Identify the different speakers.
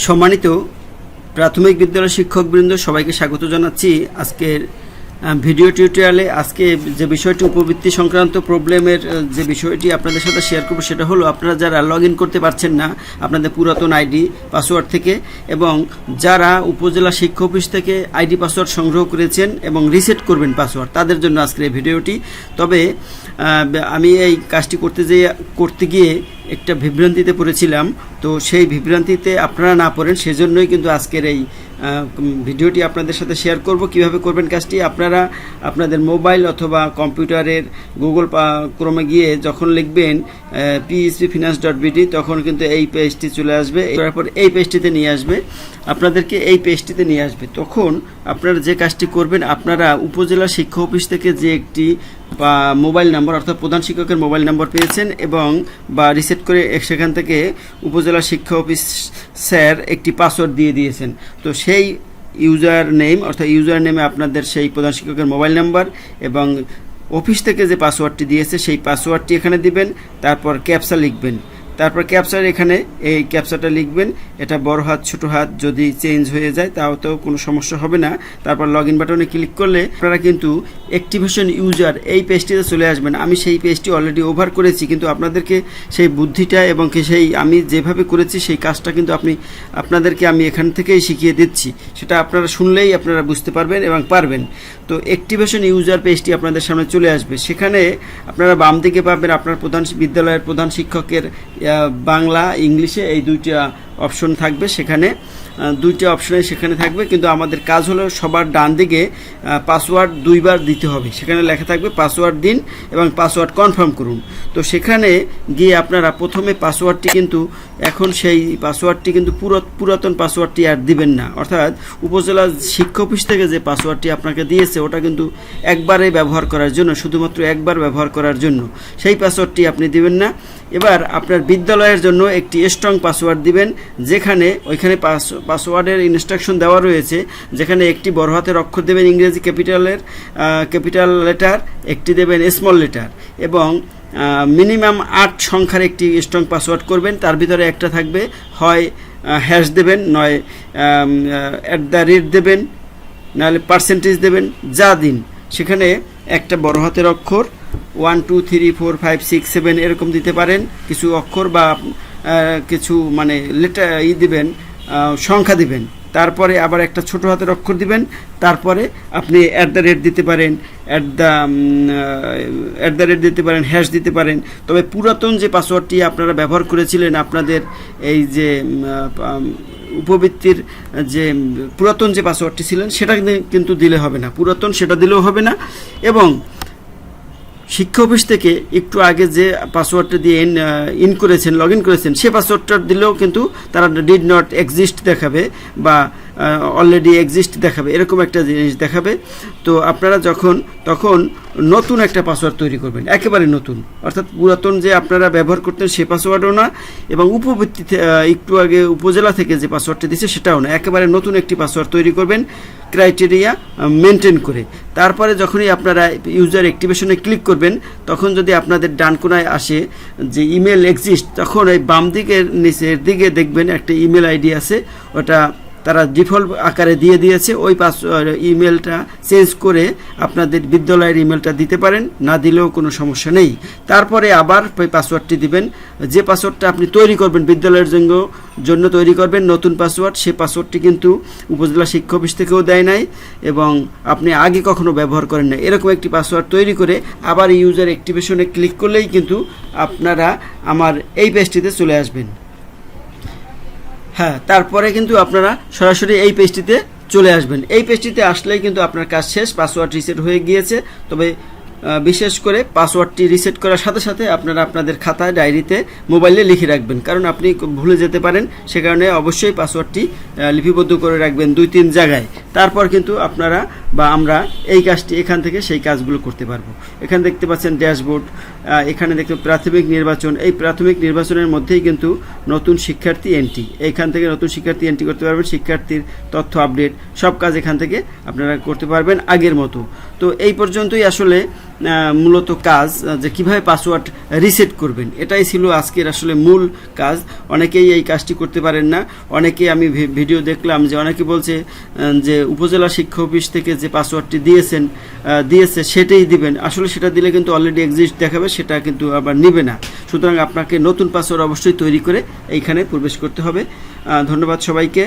Speaker 1: সম্মানিত প্রাথমিক বিদ্যালয় শিক্ষকবৃন্দ, সবাইকে স্বাগত জানাচ্ছি আজকের ভিডিও টিউটোরিয়ালে। আজকে যে বিষয়টি উপবৃত্তি সংক্রান্ত প্রবলেমের যে বিষয়টি আপনাদের সাথে শেয়ার করব সেটা হলো, আপনারা যারা লগ করতে পারছেন না, আপনাদের পুরাতন আইডি পাসওয়ার্ড থেকে এবং যারা উপজেলা শিক্ষা অফিস থেকে আইডি পাসওয়ার্ড সংগ্রহ করেছেন এবং রিসেট করবেন পাসওয়ার্ড তাদের জন্য আজকের এই ভিডিওটি। তবে আমি এই কাজটি করতে যেয়ে, করতে গিয়ে একটা বিভ্রান্তিতে পড়েছিলাম। তো সেই বিভ্রান্তিতে আপনারা না পড়েন, সেজন্যই কিন্তু আজকের এই ভিডিওটি আপনাদের সাথে শেয়ার করব। কীভাবে করবেন কাজটি? আপনারা আপনাদের মোবাইল অথবা কম্পিউটারের গুগল ক্রমে গিয়ে যখন লিখবেন পিএসপি ফিনান্স ডট বিডি তখন কিন্তু এই পেজটি চলে আসবে। তারপর এই পেজটিতে নিয়ে আসবে। আপনাদেরকে এই পেজটিতে নিয়ে আসবে। তখন আপনারা যে কাজটি করবেন, আপনারা উপজেলা শিক্ষা অফিস থেকে যে একটি বা মোবাইল নাম্বার, অর্থাৎ প্রধান শিক্ষকের মোবাইল নাম্বার পেয়েছেন এবং বা রিসেট করে সেখান থেকে উপজেলা শিক্ষা অফিস স্যার একটি পাসওয়ার্ড দিয়ে দিয়েছেন। তো সেই ইউজার নেম, অর্থাৎ ইউজার নেমে আপনাদের সেই প্রধান শিক্ষকের মোবাইল নাম্বার এবং অফিস থেকে যে পাসওয়ার্ডটি দিয়েছে, সেই পাসওয়ার্ডটি এখানে দিবেন, তারপর ক্যাপসা লিখবেন। তারপর ক্যাপচার এখানে এই ক্যাপচারটা লিখবেন। এটা বড় হাত, ছোট হাত যদি চেঞ্জ হয়ে যায় তাও তো কোনো সমস্যা হবে না। তারপর লগ ইন বাটনে ক্লিক করলে আপনারা কিন্তু অ্যাক্টিভেশন ইউজার এই পেজটিতে চলে আসবেন। আমি সেই পেজটি অলরেডি ওভার করেছি, কিন্তু আপনাদেরকে সেই বুদ্ধিটা এবং সেই আমি যেভাবে করেছি সেই কাজটা কিন্তু আপনি, আপনাদেরকে আমি এখান থেকেই শিখিয়ে দিচ্ছি। সেটা আপনারা শুনলেই আপনারা বুঝতে পারবেন এবং পারবেন। তো অ্যাক্টিভেশন ইউজার পেজটি আপনাদের সামনে চলে আসবে। সেখানে আপনারা বাম দিকে পাবেন আপনার প্রধান বিদ্যালয়ের প্রধান শিক্ষকের বাংলা ইংলিশে এই দুইটা অপশন থাকবে সেখানে দুইটা অপশনে সেখানে থাকবে, কিন্তু আমাদের কাজ হলো সবার ডান দিকে পাসওয়ার্ড দুইবার দিতে হবে। সেখানে লেখা থাকবে পাসওয়ার্ড দিন এবং পাসওয়ার্ড কনফার্ম করুন। তো সেখানে গিয়ে আপনারা প্রথমে পাসওয়ার্ডটি কিন্তু, এখন সেই পাসওয়ার্ডটি কিন্তু পুরো পুরাতন পাসওয়ার্ডটি আর দিবেন না। অর্থাৎ উপজেলা শিক্ষা অফিস থেকে যে পাসওয়ার্ডটি আপনাকে দিয়েছে, ওটা কিন্তু একবারে ব্যবহার করার জন্য, শুধুমাত্র একবার ব্যবহার করার জন্য, সেই পাসওয়ার্ডটি আপনি দিবেন না। এবার আপনার বিদ্যালয়ের জন্য একটি স্ট্রং পাসওয়ার্ড দিবেন যেখানে ওইখানে পাস পাসওয়ার্ডের ইনস্ট্রাকশন দেওয়া রয়েছে, যেখানে একটি বড় হাতের অক্ষর দেবেন ইংরেজি ক্যাপিটালের ক্যাপিটাল লেটার একটি দেবেন স্মল লেটার এবং মিনিমাম আট সংখ্যার একটি স্ট্রং পাসওয়ার্ড করবেন। তার ভিতরে একটা থাকবে, হয় হ্যাশ দেবেন, নয় অ্যাট দ্য রেট দেবেন, নাহলে পার্সেন্টেজ দেবেন, যা দিন। সেখানে একটা বড় হাতের অক্ষর one two three four five six seven এরকম দিতে পারেন। কিছু অক্ষর বা কিছু মানে লেটার ই দিবেন সংখ্যা দিবেন। তারপরে আবার একটা ছোট হাতের অক্ষর দিবেন, তারপরে আপনি অ্যাট দ্য রেট দিতে পারেন at the at the rate দিতে পারেন হ্যাশ দিতে পারেন। তবে পুরাতন যে পাসওয়ার্ডটি আপনারা ব্যবহার করেছিলেন, আপনাদের এই যে উপবৃত্তির যে পুরাতন যে পাসওয়ার্ডটি ছিলেন, সেটা কিন্তু দিলে হবে না। পুরাতন সেটা দিলেও হবে না। এবং শিক্ষা অফিস থেকে একটু আগে যে পাসওয়ার্ডটা দিয়ে ইন করেছেন লগ ইন করেছেন, সে পাসওয়ার্ডটা দিলেও কিন্তু তারা ডিড নট এক্সিস্ট দেখাবে বা অলরেডি এক্সিস্ট দেখাবে, এরকম একটা জিনিস দেখাবে। তো আপনারা যখন, তখন নতুন একটা পাসওয়ার্ড তৈরি করবেন, একেবারে নতুন। অর্থাৎ পুরাতন যে আপনারা ব্যবহার করতেন সে পাসওয়ার্ডও না, এবং উপবৃত্তি একটু আগে উপজেলা থেকে যে পাসওয়ার্ডটা দিচ্ছে সেটাও না, একেবারে নতুন একটি পাসওয়ার্ড তৈরি করবেন ক্রাইটেরিয়া মেনটেন করে। তারপরে যখনই আপনারা ইউজার অ্যাক্টিভেশনে ক্লিক করবেন, তখন যদি আপনাদের ডান কোনায় আসে যে ইমেল এক্সিস্ট তখন এই বাম দিকের নিচের দিকে দেখবেন একটা ইমেল আইডি আছে, ওটা তারা ডিফল্ট আকারে দিয়ে দিয়েছে, ওই পাস ইমেলটা চেঞ্জ করে আপনাদের বিদ্যালয়ের ইমেলটা দিতে পারেন, না দিলেও কোনো সমস্যা নেই। তারপরে আবার ওই পাসওয়ার্ডটি দিবেন। যে পাসওয়ার্ডটা আপনি তৈরি করবেন, বিদ্যালয়ের জন্য জন্য তৈরি করবেন, নতুন পাসওয়ার্ড সে পাসওয়ার্ডটি কিন্তু উপজেলা শিক্ষা অফিস থেকেও দেয় নাই এবং আপনি আগে কখনো ব্যবহার করেন না এরকম একটি পাসওয়ার্ড তৈরি করে আবার ইউজার অ্যাক্টিভেশনে ক্লিক করলেই কিন্তু আপনারা আমার এই পেজটিতে চলে আসবেন। হ্যাঁ তারপরে কিন্তু আপনারা সরাসরি এই পেজটিতে চলে আসবেন। এই পেজটিতে আসলেই কিন্তু আপনার কাজ শেষ পাসওয়ার্ড রিসেট হয়ে গিয়েছে। তবে বিশেষ করে পাসওয়ার্ডটি রিসেট করার সাথে সাথে আপনারা আপনাদের খাতায়, ডায়েরিতে, মোবাইলে লিখে রাখবেন। কারণ আপনি ভুলে যেতে পারেন, সে কারণে অবশ্যই পাসওয়ার্ডটি লিপিবদ্ধ করে রাখবেন দুই তিন জায়গায়। তারপর কিন্তু আপনারা বা আমরা এই কাজটি, এখান থেকে সেই কাজগুলো করতে পারব। এখানে দেখতে পাচ্ছেন ড্যাশবোর্ড এখানে দেখতে প্রাথমিক নির্বাচন। এই প্রাথমিক নির্বাচনের মধ্যেই কিন্তু নতুন শিক্ষার্থী এন্ট্রি এইখান থেকে নতুন শিক্ষার্থী এন্ট্রি করতে পারবেন, শিক্ষার্থীর তথ্য আপডেট সব কাজ এখান থেকে আপনারা করতে পারবেন আগের মতো। তো এই পর্যন্তই আসলে মূলত কাজ যে কীভাবে পাসওয়ার্ড রিসেট করবেন, এটাই ছিল আজকের আসলে মূল কাজ। অনেকেই এই কাজটি করতে পারেন না। অনেকে আমি ভিডিও দেখলাম যে অনেকে বলছে যে উপজেলা শিক্ষা অফিস থেকে যে পাসওয়ার্ডটি দিয়েছেন দিয়েছে সেটাই দিবেন। আসলে সেটা দিলে কিন্তু অলরেডি এক্সিস্ট দেখাবে, সেটা কিন্তু আবার নিবে না। সুতরাং আপনাকে নতুন পাসওয়ার্ড অবশ্যই তৈরি করে এইখানে প্রবেশ করতে হবে। ধন্যবাদ সবাইকে।